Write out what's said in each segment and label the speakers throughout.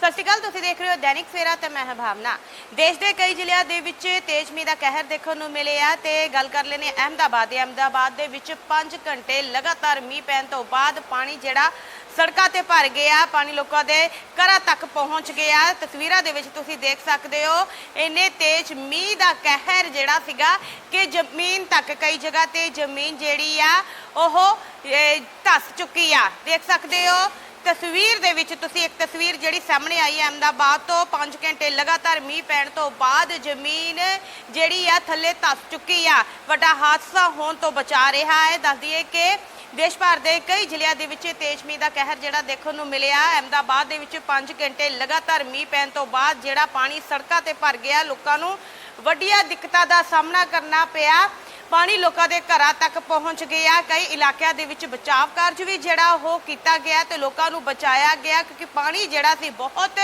Speaker 1: ਸਤਿ ਸ਼੍ਰੀ ਅਕਾਲ ਤੁਸੀਂ ਦੇਖ ਰਹੇ ਹੋ ਦੈਨਿਕ ਸਵੇਰਾ ਤੇ ਮੈਂ ਹਾਂ ਭਾਵਨਾ। ਦੇਸ਼ ਦੇ ਕਈ ਜ਼ਿਲ੍ਹਿਆਂ ਦੇ ਵਿੱਚ ਤੇਜ਼ ਮੀਂਹ ਦਾ ਕਹਿਰ ਦੇਖਣ ਨੂੰ ਮਿਲੇ ਆ ਤੇ ਗੱਲ ਕਰ ਲੈਨੇ ਅਹਿਮਦਾਬਾਦ ਦੀ। ਅਹਿਮਦਾਬਾਦ ਦੇ ਵਿੱਚ 5 ਘੰਟੇ ਲਗਾਤਾਰ ਮੀਂਹ ਪੈਣ ਤੋਂ ਬਾਅਦ ਪਾਣੀ ਜਿਹੜਾ ਸੜਕਾਂ ਤੇ ਭਰ ਗਿਆ ਪਾਣੀ ਲੋਕਾਂ ਦੇ ਘਰਾਂ ਤੱਕ ਪਹੁੰਚ ਗਿਆ। ਤਸਵੀਰਾਂ ਦੇ ਵਿੱਚ ਤੁਸੀਂ ਦੇਖ ਸਕਦੇ ਹੋ ਇੰਨੇ ਤੇਜ਼ ਮੀਂਹ ਦਾ ਕਹਿਰ ਜਿਹੜਾ ਸੀਗਾ ਕਿ ਜ਼ਮੀਨ ਤੱਕ ਕਈ ਜਗ੍ਹਾ ਤੇ ਜ਼ਮੀਨ ਜਿਹੜੀ ਆ ਉਹ ਇਹ, ਧੱਸ ਚੁੱਕੀ ਆ। ਦੇਖ ਸਕਦੇ ਹੋ ਤਸਵੀਰ ਦੇ ਵਿੱਚ ਤੁਸੀਂ ਇੱਕ ਤਸਵੀਰ ਜਿਹੜੀ ਸਾਹਮਣੇ ਆਈ ਹੈ ਅਹਿਮਦਾਬਾਦ ਤੋਂ 5 ਘੰਟੇ ਲਗਾਤਾਰ ਮੀਂਹ ਪੈਣ ਤੋਂ ਬਾਅਦ ਜ਼ਮੀਨ ਜਿਹੜੀ ਆ ਥੱਲੇ ਧੱਸ ਚੁੱਕੀ ਆ। ਵੱਡਾ ਹਾਦਸਾ ਹੋਣ ਤੋਂ ਬਚਾ ਰਿਹਾ ਹੈ। ਦੱਸ ਦਈਏ ਕਿ ਦੇਸ਼ ਭਰ ਦੇ ਕਈ ਜ਼ਿਲ੍ਹਿਆਂ ਦੇ ਵਿੱਚ ਤੇਜ਼ ਮੀਂਹ ਦਾ ਕਹਿਰ ਜਿਹੜਾ ਦੇਖਣ ਨੂੰ ਮਿਲਿਆ। ਅਹਿਮਦਾਬਾਦ ਦੇ ਵਿੱਚ 5 ਘੰਟੇ ਲਗਾਤਾਰ ਮੀਂਹ ਪੈਣ ਤੋਂ ਬਾਅਦ ਜਿਹੜਾ ਪਾਣੀ ਸੜਕਾਂ ਤੇ ਭਰ ਗਿਆ, ਲੋਕਾਂ ਨੂੰ ਵੱਡੀਆਂ ਦਿੱਕਤਾਂ ਦਾ ਸਾਹਮਣਾ ਕਰਨਾ ਪਿਆ। ਪਾਣੀ ਲੋਕਾਂ ਦੇ ਘਰਾਂ ਤੱਕ ਪਹੁੰਚ ਗਿਆ। ਕਈ ਇਲਾਕਿਆਂ ਦੇ ਵਿੱਚ ਬਚਾਅ ਕਾਰਜ ਵੀ ਜਿਹੜਾ ਉਹ ਕੀਤਾ ਗਿਆ ਤੇ ਲੋਕਾਂ ਨੂੰ ਬਚਾਇਆ ਗਿਆ ਕਿਉਂਕਿ ਪਾਣੀ ਜਿਹੜਾ ਸੀ ਬਹੁਤ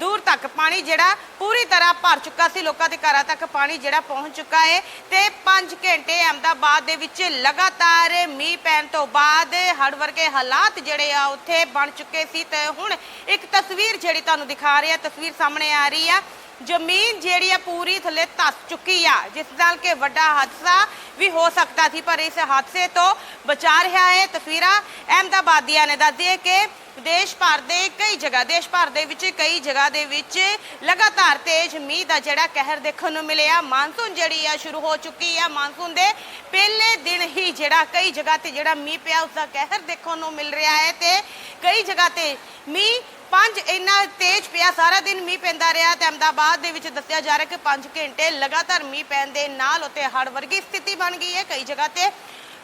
Speaker 1: ਦੂਰ ਤੱਕ ਪਾਣੀ ਜਿਹੜਾ ਪੂਰੀ ਤਰ੍ਹਾਂ ਭਰ ਚੁੱਕਾ ਸੀ। ਲੋਕਾਂ ਦੇ ਘਰਾਂ ਤੱਕ ਪਾਣੀ ਜਿਹੜਾ ਪਹੁੰਚ ਚੁੱਕਾ ਹੈ ਤੇ 5 ਘੰਟੇ ਅਹਿਮਦਾਬਾਦ ਦੇ ਵਿੱਚ ਲਗਾਤਾਰ ਮੀਂਹ ਪੈਣ ਤੋਂ ਬਾਅਦ ਹੜ੍ਹ ਵਰਗੇ ਹਾਲਾਤ ਜਿਹੜੇ ਆ ਉੱਥੇ ਬਣ ਚੁੱਕੇ ਸੀ ਤੇ ਹੁਣ ਇੱਕ ਤਸਵੀਰ ਜਿਹੜੀ ਤੁਹਾਨੂੰ ਦਿਖਾ ਰਹੀ ਆ ਤਸਵੀਰ ਸਾਹਮਣੇ ਆ ਰਹੀ ਆ। ਜ਼ਮੀਨ ਜਿਹੜੀ ਆ ਪੂਰੀ ਥੱਲੇ ਧੱਸ ਚੁੱਕੀ ਆ, ਜਿਸ ਨਾਲ ਕਿ ਵੱਡਾ ਹਾਦਸਾ ਵੀ ਹੋ ਸਕਦਾ ਸੀ, ਪਰ ਇਸ ਹਾਦਸੇ ਤੋਂ ਬਚਾ ਰਿਹਾ ਹੈ ਤਸਵੀਰਾਂ ਅਹਿਮਦਾਬਾਦ ਦੀਆਂ ਨੇ ਦੱਸਦੀ ਹੈ ਕਿ ਦੇਸ਼ ਭਰ ਦੇ ਕਈ ਜਗ੍ਹਾ, ਦੇਸ਼ ਭਰ ਦੇ ਵਿੱਚ ਕਈ ਜਗ੍ਹਾ ਦੇ ਵਿੱਚ ਲਗਾਤਾਰ ਤੇਜ਼ ਮੀਂਹ ਦਾ ਜਿਹੜਾ ਕਹਿਰ ਦੇਖਣ ਨੂੰ ਮਿਲਿਆ। ਮਾਨਸੂਨ ਜਿਹੜੀ ਆ ਸ਼ੁਰੂ ਹੋ ਚੁੱਕੀ ਆ। ਮਾਨਸੂਨ ਦੇ ਪਹਿਲੇ ਦਿਨ ਹੀ ਜਿਹੜਾ ਕਈ ਜਗ੍ਹਾ ਤੇ ਜਿਹੜਾ ਮੀਂਹ ਪਿਆ ਉਸ ਦਾ ਕਹਿਰ ਦੇਖਣ ਨੂੰ ਮਿਲ ਰਿਹਾ ਹੈ ਤੇ ਕਈ ਜਗ੍ਹਾ ਤੇ ਮੀਂਹ ਪੰਜ ਇੰਨਾ ਤੇਜ਼ ਪਿਆ, ਸਾਰਾ ਦਿਨ ਮੀਂਹ ਪੈਂਦਾ ਰਿਹਾ ਤੇ ਅਹਿਮਦਾਬਾਦ ਦੇ ਵਿੱਚ ਦੱਸਿਆ ਜਾ ਰਿਹਾ ਕਿ 5 ਘੰਟੇ ਲਗਾਤਾਰ ਮੀਂਹ ਪੈਣ ਦੇ ਨਾਲ ਉੱਤੇ ਹੜ੍ਹ ਵਰਗੀ ਸਥਿਤੀ ਬਣ ਗਈ ਹੈ। ਕਈ ਜਗ੍ਹਾ ਤੇ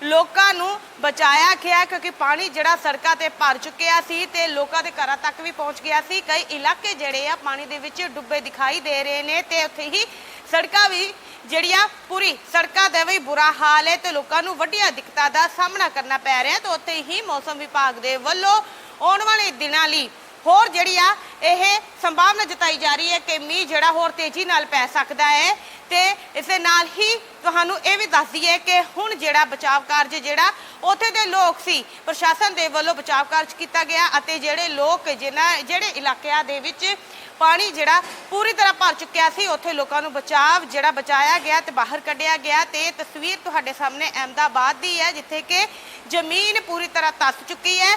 Speaker 1: ਲੋਕਾਂ ਨੂੰ ਬਚਾਇਆ ਗਿਆ ਕਿਉਂਕਿ ਪਾਣੀ ਜਿਹੜਾ ਸੜਕਾਂ ਤੇ ਭਰ ਚੁੱਕਿਆ ਸੀ ਤੇ ਲੋਕਾਂ ਦੇ ਘਰਾਂ ਤੱਕ ਵੀ ਪਹੁੰਚ ਗਿਆ ਸੀ। ਕਈ ਇਲਾਕੇ ਜਿਹੜੇ ਆ ਪਾਣੀ ਦੇ ਵਿੱਚ ਡੁੱਬੇ ਦਿਖਾਈ ਦੇ ਰਹੇ ਨੇ ਤੇ ਉੱਥੇ ਹੀ ਸੜਕਾਂ ਵੀ ਜਿਹੜੀਆਂ ਪੂਰੀ ਸੜਕਾਂ ਦਾ ਵੀ ਬੁਰਾ ਹਾਲ ਹੈ ਤੇ ਲੋਕਾਂ ਨੂੰ ਵੱਡੀਆਂ ਦਿੱਕਤਾਂ ਦਾ ਸਾਹਮਣਾ ਕਰਨਾ ਪੈ ਰਿਹਾ ਤੇ ਉੱਥੇ ਹੀ ਮੌਸਮ ਵਿਭਾਗ ਦੇ ਵੱਲੋਂ ਆਉਣ ਵਾਲੇ ਦਿਨਾਂ ਲਈ ਹੋਰ ਜਿਹੜੀ ਆ, ਇਹ ਸੰਭਾਵਨਾ ਜਤਾਈ ਜਾ ਰਹੀ ਹੈ ਕਿ ਮੀਂਹ ਜਿਹੜਾ ਹੋਰ ਤੇਜ਼ੀ ਨਾਲ ਪੈ ਸਕਦਾ ਹੈ ਤੇ ਇਸ ਦੇ ਨਾਲ ਹੀ ਤੁਹਾਨੂੰ ਇਹ ਵੀ ਦੱਸ ਦਈਏ ਕਿ ਹੁਣ ਜਿਹੜਾ ਬਚਾਅ ਕਾਰਜ ਜਿਹੜਾ, ਉੱਥੇ ਦੇ ਲੋਕ ਸੀ, ਪ੍ਰਸ਼ਾਸਨ ਦੇ ਵੱਲੋਂ ਬਚਾਅ ਕਾਰਜ ਕੀਤਾ ਗਿਆ ਅਤੇ ਜਿਹੜੇ ਲੋਕ ਜਿਨ੍ਹਾਂ, ਜਿਹੜੇ ਇਲਾਕਿਆਂ ਦੇ ਵਿੱਚ ਪਾਣੀ ਜਿਹੜਾ ਪੂਰੀ ਤਰ੍ਹਾਂ ਭਰ ਚੁੱਕਿਆ ਸੀ, ਉੱਥੇ ਲੋਕਾਂ ਨੂੰ ਬਚਾਅ ਜਿਹੜਾ ਬਚਾਇਆ ਗਿਆ ਤੇ ਬਾਹਰ ਕੱਢਿਆ ਗਿਆ ਤੇ ਇਹ ਤਸਵੀਰ ਤੁਹਾਡੇ ਸਾਹਮਣੇ ਅਹਿਮਦਾਬਾਦ ਦੀ ਹੈ, ਜਿੱਥੇ ਕਿ ਜ਼ਮੀਨ ਪੂਰੀ ਤਰ੍ਹਾਂ ਧੱਸ ਚੁੱਕੀ ਹੈ